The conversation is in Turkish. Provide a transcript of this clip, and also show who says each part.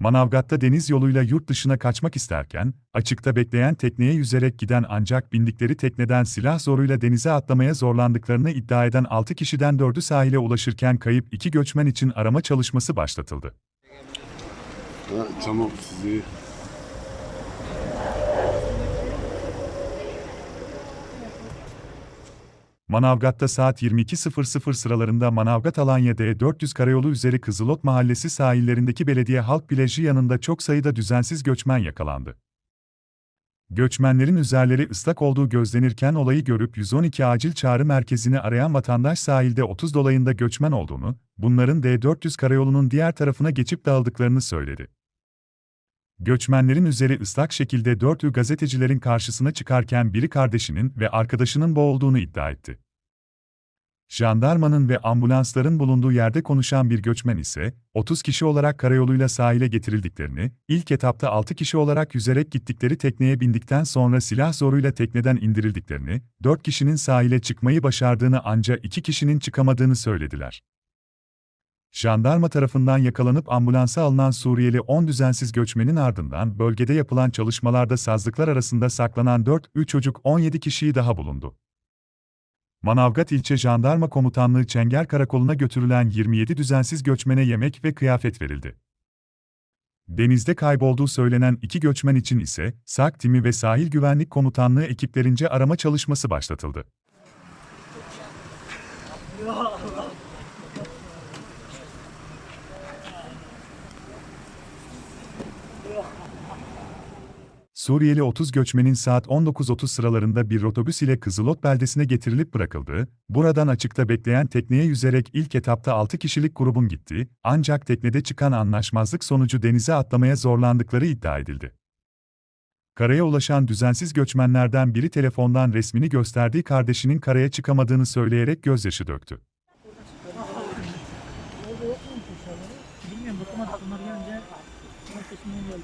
Speaker 1: Manavgat'ta deniz yoluyla yurt dışına kaçmak isterken, açıkta bekleyen tekneye yüzerek giden ancak bindikleri tekneden silah zoruyla denize atlamaya zorlandıklarını iddia eden 6 kişiden 4'ü sahile ulaşırken kayıp iki göçmen için arama çalışması başlatıldı.
Speaker 2: Ha, tamam sizi.
Speaker 1: Manavgat'ta saat 22.00 sıralarında Manavgat Alanya D400 Karayolu üzeri Kızılot Mahallesi sahillerindeki belediye halk plajı yanında çok sayıda düzensiz göçmen yakalandı. Göçmenlerin üzerleri ıslak olduğu gözlenirken olayı görüp 112 acil çağrı merkezini arayan vatandaş sahilde 30 dolayında göçmen olduğunu, bunların D400 karayolunun diğer tarafına geçip dağıldıklarını söyledi. Göçmenlerin üzeri ıslak şekilde dörtlü gazetecilerin karşısına çıkarken biri kardeşinin ve arkadaşının boğulduğunu iddia etti. Jandarmanın ve ambulansların bulunduğu yerde konuşan bir göçmen ise, 30 kişi olarak karayoluyla sahile getirildiklerini, ilk etapta 6 kişi olarak yüzerek gittikleri tekneye bindikten sonra silah zoruyla tekneden indirildiklerini, 4 kişinin sahile çıkmayı başardığını ancak 2 kişinin çıkamadığını söylediler. Jandarma tarafından yakalanıp ambulansa alınan Suriyeli 10 düzensiz göçmenin ardından bölgede yapılan çalışmalarda sazlıklar arasında saklanan 4-3 çocuk 17 kişiyi daha bulundu. Manavgat İlçe Jandarma Komutanlığı Çenger Karakolu'na götürülen 27 düzensiz göçmene yemek ve kıyafet verildi. Denizde kaybolduğu söylenen iki göçmen için ise SAK timi ve Sahil Güvenlik Komutanlığı ekiplerince arama çalışması başlatıldı. Suriyeli 30 göçmenin saat 19.30 sıralarında bir otobüs ile Kızılot beldesine getirilip bırakıldığı, buradan açıkta bekleyen tekneye yüzerek ilk etapta 6 kişilik grubun gitti, ancak teknede çıkan anlaşmazlık sonucu denize atlamaya zorlandıkları iddia edildi. Karaya ulaşan düzensiz göçmenlerden biri telefondan resmini gösterdiği kardeşinin karaya çıkamadığını söyleyerek gözyaşı döktü.
Speaker 3: Bilmiyorum bunlar peşinden